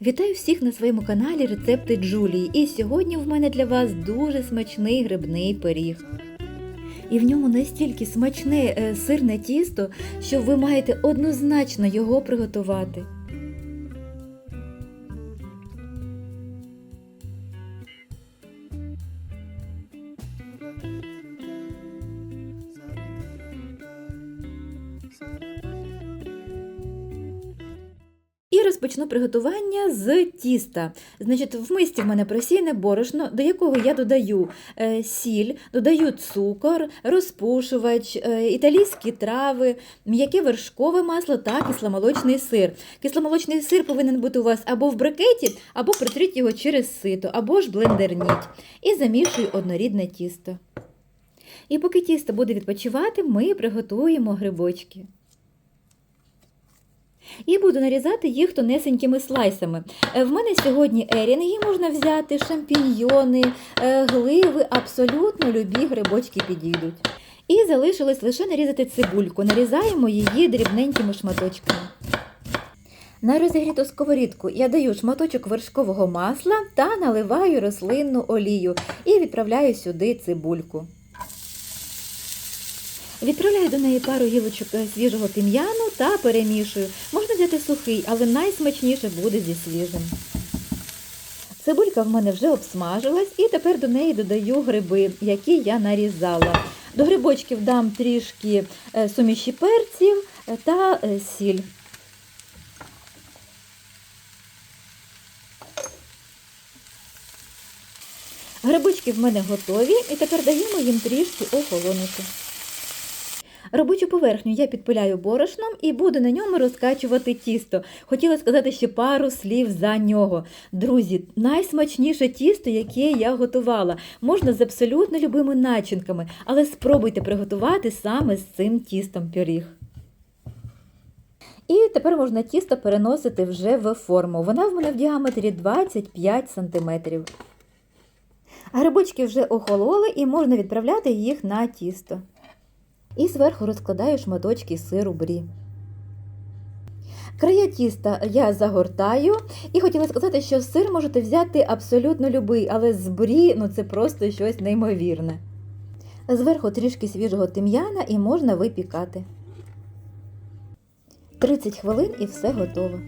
Вітаю всіх на своєму каналі Рецепти Джулії. І сьогодні в мене для вас дуже смачний грибний пиріг. І в ньому настільки смачне е, сирне тісто, що ви маєте однозначно його приготувати. І розпочну приготування з тіста. Значить, в мисці в мене просійне борошно, до якого я додаю е, сіль, додаю цукор, розпушувач, е, італійські трави, м'яке вершкове масло та кисломолочний сир. Кисломолочний сир повинен бути у вас або в брикеті, або притріть його через сито, або ж блендерніть. І замішую однорідне тісто. І поки тісто буде відпочивати, ми приготуємо грибочки. І буду нарізати їх тонесенькими слайсами. Е, В мене сьогодні ерінги можна взяти, шампіньйони, е, гливи, абсолютно любі грибочки підійдуть. І залишилось лише нарізати цибульку. Нарізаємо її дрібненькими шматочками. На розігріту сковорідку я даю шматочок вершкового масла та наливаю рослинну олію і відправляю сюди цибульку. Відправляю до неї пару гілочок е, свіжого тим'яну та перемішую. Можна взяти сухий, але найсмачніше буде зі свіжим. Цибулька в мене вже обсмажилась і тепер до неї додаю гриби, які я нарізала. До грибочків дам трішки е, суміші перців е, та сіль. Грибочки в мене готові і тепер даємо їм трішки охолонути. Робочу поверхню я підпиляю борошном і буду на ньому розкачувати тісто. Хотіла сказати ще пару слів за нього. Друзі, найсмачніше тісто, яке я готувала. Можна з абсолютно любими начинками, але спробуйте приготувати саме з цим тістом пиріг. І тепер можна тісто переносити вже в форму. Вона в мене в діаметрі 25 см. Грибочки вже охололи і можна відправляти їх на тісто. І зверху розкладаю шматочки сиру брі. Края тіста я загортаю і хотіла сказати, що сир можете взяти абсолютно любий, але з брі ну це просто щось неймовірне. Зверху трішки свіжого тим'яна і можна випікати. 30 хвилин і все готово.